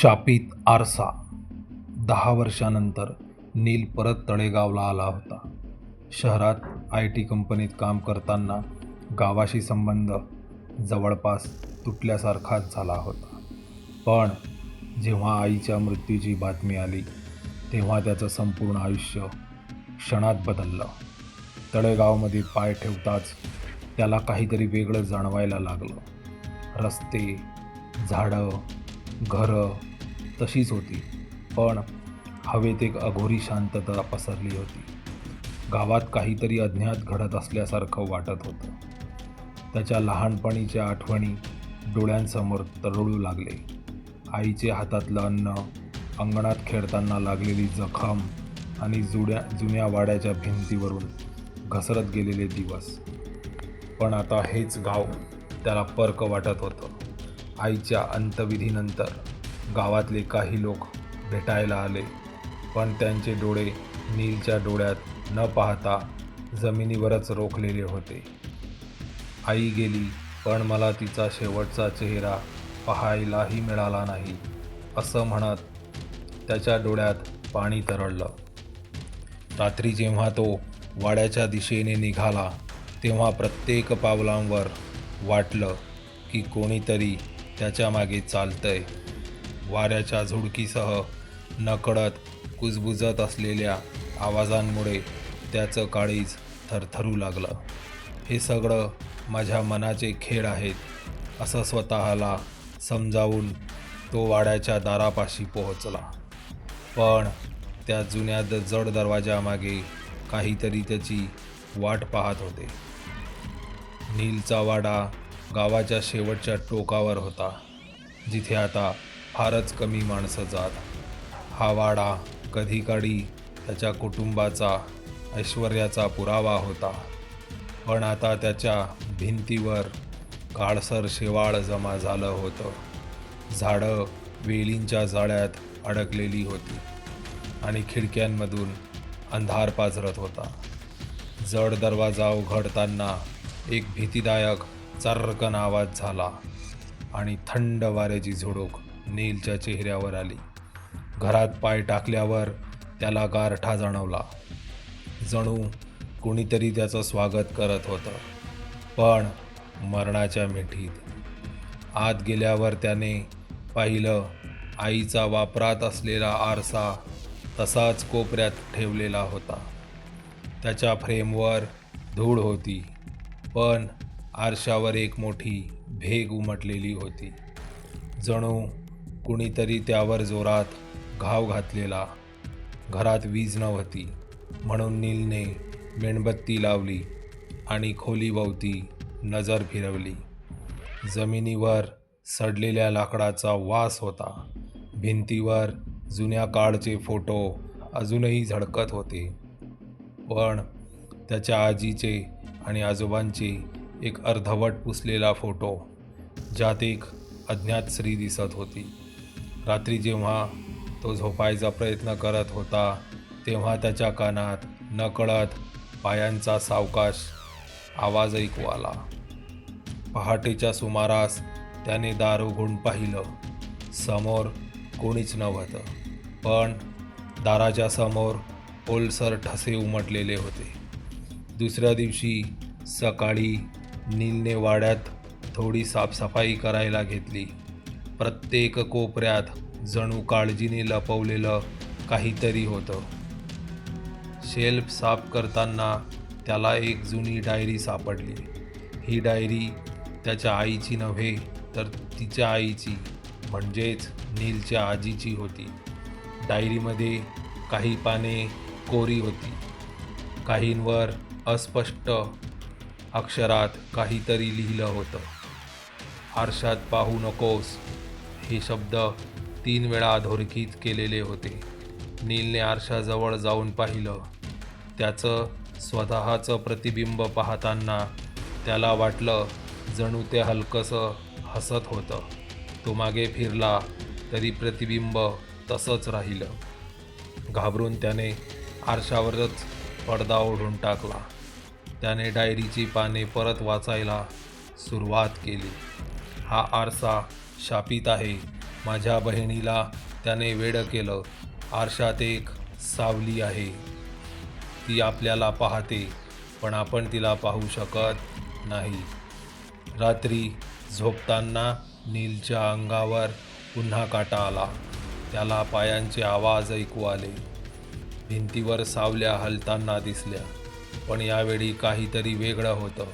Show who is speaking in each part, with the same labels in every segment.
Speaker 1: शापित आरसा. दहा वर्षानंतर नील परत तळेगावला आला होता. शहरात आय टी कंपनीत काम करताना गावाशी संबंध जवळपास तुटल्यासारखाच झाला होता. पण जेव्हा आईच्या मृत्यूची बातमी आली तेव्हा त्याचं संपूर्ण आयुष्य क्षणात बदललं. तळेगावमध्ये पाय ठेवताच त्याला काहीतरी वेगळं जाणवायला लागलं. रस्ते झाडं घरं तशीच होती पण हवेत एक अघोरी शांतता पसरली होती. गावात काहीतरी अज्ञात घडत असल्यासारखं वाटत होतं. त्याच्या लहानपणीच्या आठवणी डोळ्यांसमोर तरळू लागले. आईचे हातातलं अन्न अंगणात खेळताना लागलेली जखम आणि जुड्या जुन्या वाड्याच्या भिंतीवरून घसरत गेलेले दिवस. पण आता हेच गाव त्याला पर्क वाटत होतं. आईच्या अंतविधीनंतर गावातले काही लोक भेटायला आले पण त्यांचे डोळे नीलच्या डोळ्यात न पाहता जमिनीवरच रोखलेले होते. आई गेली पण मला तिचा शेवटचा चेहरा पाहायलाही मिळाला नाही असं म्हणत त्याच्या डोळ्यात पाणी तरळलं. रात्री जेव्हा तो वाड्याच्या दिशेने निघाला तेव्हा प्रत्येक पावलांवर वाटलं की कोणीतरी त्याच्यामागे चालतंय. वाऱ्याच्या झुडकीसह नकळत कुजबुजत असलेल्या आवाजांमुळे त्याचं काळीज थरथरू लागलं. हे सगळं माझ्या मनाचे खेळ आहेत असं स्वतःला समजावून तो वाड्याच्या दारापाशी पोहोचला. पण त्या जुन्या द जड दरवाजामागे काहीतरी त्याची वाट पाहत होते. नीलचा वाडा गावाच्या शेवटच्या टोकावर होता जिथे आता फारच कमी माणसं जात. हा वाडा कधी काळी त्याच्या कुटुंबाचा ऐश्वर्याचा पुरावा होता. पण आता त्याच्या भिंतीवर काळसर शेवाळ जमा झालं होतं. झाडं वेलींच्या जाळ्यात अडकलेली होती आणि खिडक्यांमधून अंधार पाझरत होता. जड दरवाजा उघडताना एक भीतीदायक चर्रकन आवाज झाला आणि थंड वाऱ्याची झुळूक नीलच्या चेहऱ्यावर आली. घरात पाय टाकल्यावर त्याला गारठा जाणवला. जणू कोणीतरी त्याचं स्वागत करत होतं पण मरणाच्या मिठीत. आत गेल्यावर त्याने पाहिलं आईचा वापरात असलेला आरसा तसाच कोपऱ्यात ठेवलेला होता. त्याच्या फ्रेमवर धूळ होती पण आरशावर एक मोठी भेग उमटलेली होती. जणू कुणीतरी त्यावर जोरात घाव घातलेला घरात वीज नव्हती म्हणून नीलने मेणबत्ती लावली आणि खोलीभोवती नजर फिरवली. जमिनीवर सडलेल्या लाकडाचा वास होता. भिंतीवर जुन्या काळचे फोटो अजूनही झळकत होते. पण त्याच्या आजीचे आणि आजोबांचे एक अर्धवट पुसलेला फोटो ज्यात एक अज्ञात स्त्री दिसत होती. रात्री जेव्हा तो झोपायचा प्रयत्न करत होता तेव्हा त्याच्या कानात नकळत पायांचा सावकाश आवाज ऐकू आला. पहाटेच्या सुमारास त्याने दार उघडून पाहिलं. समोर कोणीच नव्हतं पण दाराच्या समोर ओलसर ठसे उमटलेले होते. दुसऱ्या दिवशी सकाळी नीलने वाड्यात थोडी साफसफाई करायला घेतली. प्रत्येक कोपऱ्यात जणू काळजीने लपवलेलं काहीतरी होतं. शेल्फ साफ करताना त्याला एक जुनी डायरी सापडली. ही डायरी त्याच्या आईची नव्हे तर तिच्या आईची म्हणजेच नीलच्या आजीची होती. डायरीमध्ये काही पाने कोरी होती. काहींवर अस्पष्ट अक्षरात काहीतरी लिहिलं होतं. आरशात पाहू नकोस हे शब्द तीन वेळा अधोरेखित केलेले होते. नीलने आरशाजवळ जाऊन पाहिलं. त्याचं स्वतःचं प्रतिबिंब पाहताना त्याला वाटलं जणू ते हलकंसं हसत होतं. तो मागे फिरला तरी प्रतिबिंब तसंच राहिलं. घाबरून त्याने आरशावरच पडदा ओढून टाकला. त्याने डायरीची पाने परत वाचायला सुरुवात केली. हा आरसा शापित आहे. माझ्या बहिणीला त्याने वेडं केलं. आरशात एक सावली आहे. ती आपल्याला पाहते पण आपण तिला पाहू शकत नाही. रात्री झोपताना नीलच्या अंगावर पुन्हा काटा आला. त्याला पायांचे आवाज ऐकू आले. भिंतीवर सावल्या हलताना दिसल्या. पण यावेळी काहीतरी वेगळं होतं.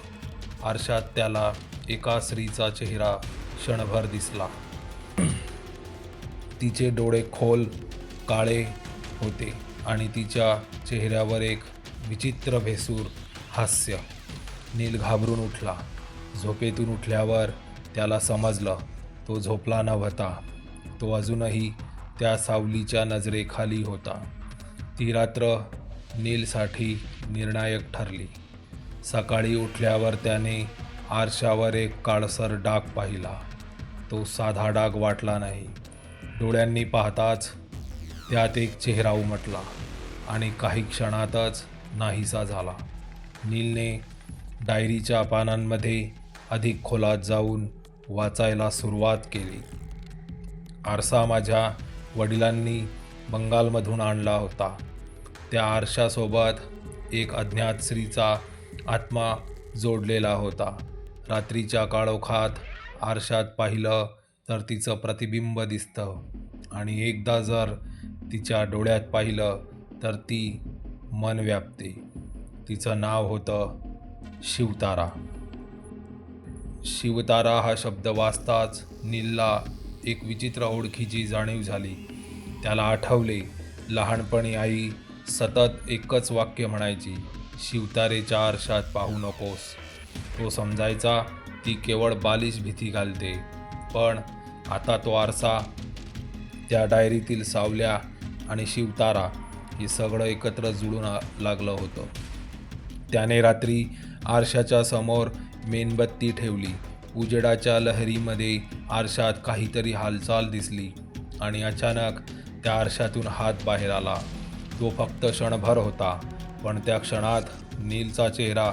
Speaker 1: आरशात त्याला एका स्त्रीचा चेहरा क्षणभर दिसला. तिचे डोळे खोल काळे होते आणि तिच्या चेहऱ्यावर एक विचित्र भेसूर हास्य नील घाबरून उठला. झोपेतून उठल्यावर त्याला समजलं तो झोपला नव्हता. तो अजूनही त्या सावलीच्या नजरेखाली होता. ती रात्र नीलसाठी निर्णायक ठरली. सकाळी उठल्यावर त्याने आरशावर एक काळसर डाग पाहिला. तो साधा डाग वाटला नाही. डोळ्यांनी पाहताच त्यात एक चेहरा उमटला आणि काही क्षणातच नाहीसा झाला. नीलने डायरीच्या पानांमध्ये अधिक खोलात जाऊन वाचायला सुरुवात केली. आरसा माझ्या वडिलांनी बंगालमधून आणला होता. त्या आरशासोबत एक अज्ञात स्त्रीचा आत्मा जोडलेला होता. रात्रीच्या काळोखात आरशात पाहिलं तर तिचं प्रतिबिंब दिसतं. आणि एकदा जर तिच्या डोळ्यात पाहिलं तर ती मन व्यापते. तिचं नाव होतं शिवतारा. शिवतारा हा शब्द वाचताच नीलला एक विचित्र ओळखीची जाणीव झाली. त्याला आठवले लहानपणी आई सतत एकच वाक्य म्हणायची शिवतारेच्या आरशात पाहू नकोस. तो समजायचा ती केवळ बालिश भीती घालते पण आता तो आरसा त्या डायरीतील सावल्या आणि शिवतारा हे सगळं एकत्र जुळून लागलं होतं. त्याने रात्री आरशाच्या समोर मेणबत्ती ठेवली. उजेडाच्या लहरीमध्ये आरशात काहीतरी हालचाल दिसली आणि अचानक त्या आरशातून हात बाहेर आला. तो फक्त क्षणभर होता पण त्या क्षणात नीलचा चेहरा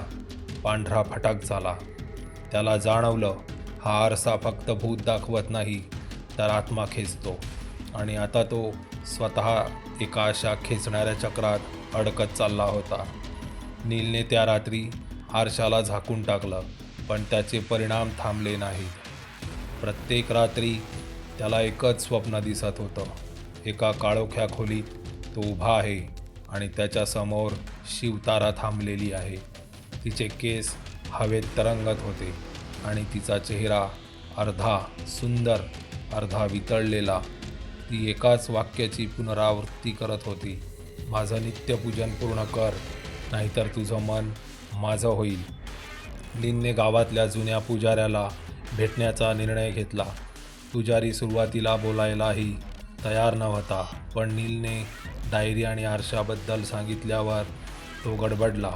Speaker 1: पांढरा फटाक झाला. त्याला जाणवलं हा आरसा फक्त भूत दाखवत नाही तर आत्मा खेचतो. आणि आता तो स्वतः एका अशा खेचणाऱ्या चक्रात अडकत चालला होता. नीलने त्या रात्री आरशाला झाकून टाकलं पण त्याचे परिणाम थांबले नाहीत. प्रत्येक रात्री त्याला एकच स्वप्न दिसत होतं. एका काळोख्या खोलीत तो उभा आहे आणि त्याच्यासमोर शिवतारा थांबलेली आहे. तिचे केस हवेत तरंगत होते आणि तिचा चेहरा अर्धा सुंदर अर्धा वितळलेला. ती एकाच वाक्याची पुनरावृत्ती करत होती. माझं नित्यपूजन पूर्ण कर नाहीतर तुझं मन माझं होईल. लिनने गावातल्या जुन्या पुजाऱ्याला भेटण्याचा निर्णय घेतला. पुजारी सुरुवातीला बोलायलाही तयार नव्हता पण नीलने डायरी आणि आरशाबद्दल सांगितल्यावर तो गडबडला.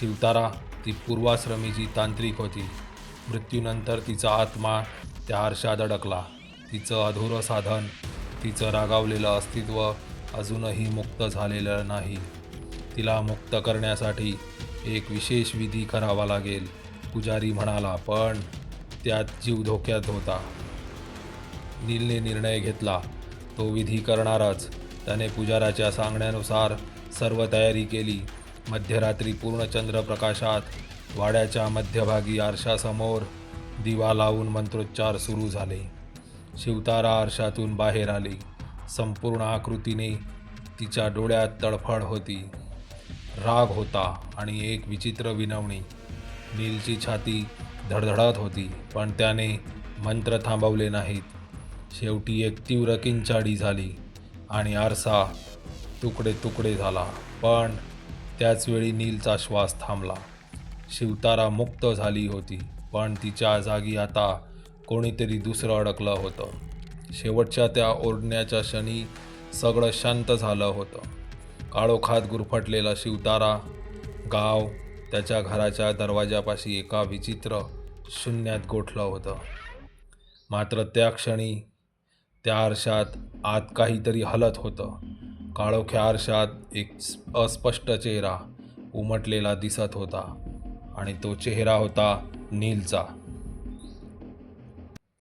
Speaker 1: शिवतारा ती पूर्वाश्रमीची तांत्रिक होती. मृत्यूनंतर तिचा आत्मा त्या आरशात अडकला. तिचं अधुरं साधन तिचं रागावलेलं अस्तित्व अजूनही मुक्त झालेलं नाही. तिला मुक्त करण्यासाठी एक विशेष विधी करावा लागेल पुजारी म्हणाला पण त्यात जीव धोक्यात होता. नीलने निर्णय घेतला. तो विधी करणारच. त्याने पुजाराच्या सांगण्यानुसार सर्व तयारी केली. मध्यरात्री पूर्ण चंद्रप्रकाशात वाड्याच्या मध्यभागी आरशासमोर दिवा लावून मंत्रोच्चार सुरू झाले. शिवतारा आरशातून बाहेर आली. संपूर्ण आकृतीने तिच्या डोळ्यात तडफड होती. राग होता आणि एक विचित्र विनवणी. नीलची छाती धडधडत होती पण त्याने मंत्र थांबवले नाहीत. शेवटी एक तीव्र किंचाडी झाली. आणि आरसा तुकडे तुकडे झाला. पण त्याचवेळी नीलचा श्वास थांबला. शिवतारा मुक्त झाली होती पण तिच्या जागी आता कोणीतरी दुसरं अडकलं होतं. शेवटच्या त्या ओरडण्याच्या क्षणी सगळं शांत झालं होतं. काळोखात गुरफटलेला शिवतारा गाव त्याच्या घराच्या दरवाजापाशी एका विचित्र शून्यात गोठलं होतं. मात्र त्या क्षणी त्या आरशात आत काहीतरी हलत होतं. काळोख्या आरशात एक अस्पष्ट चेहरा उमटलेला दिसत होता आणि तो चेहरा होता नीलचा.